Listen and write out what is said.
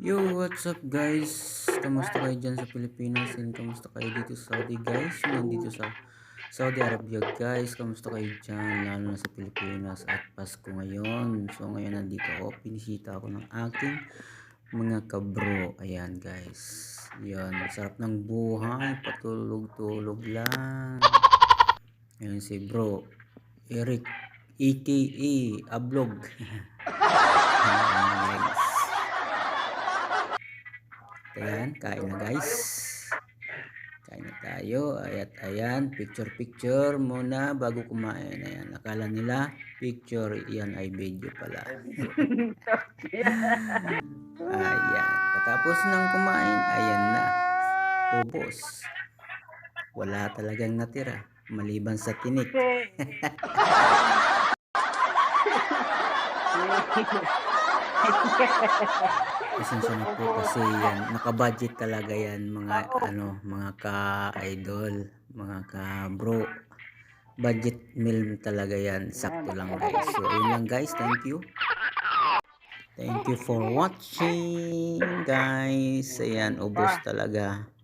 Yo, what's up guys? Kamusta kayo dyan sa Pilipinas? And kamusta kayo dito sa Saudi guys? Nandito sa Saudi Arabia guys. Kamusta kayo dyan? Lalo na sa Pilipinas at Pasko ngayon. So ngayon nandito ako. Pinisita ako ng aking mga kabro. Ayan guys. Yan. Sarap ng buhay. Patulog-tulog lang. Ayan si bro. Eric. AKA Ablog. Ayan guys. Ayan, kain na guys. Kain na tayo. Ayat, ayan, picture picture muna bago kumain. Ayan, akala nila picture, yan ay video pala. ayan, katapos ng kumain, ayan na. Ubos. Wala talagang natira. Maliban sa tinik. Pasensya na po kasi yan, nakabudget talaga yan mga ano, mga ka-idol, mga ka-bro. Budget meal talaga yan, sakto lang guys. So ayun lang guys, thank you. Thank you for watching guys. Ayan, ubos talaga.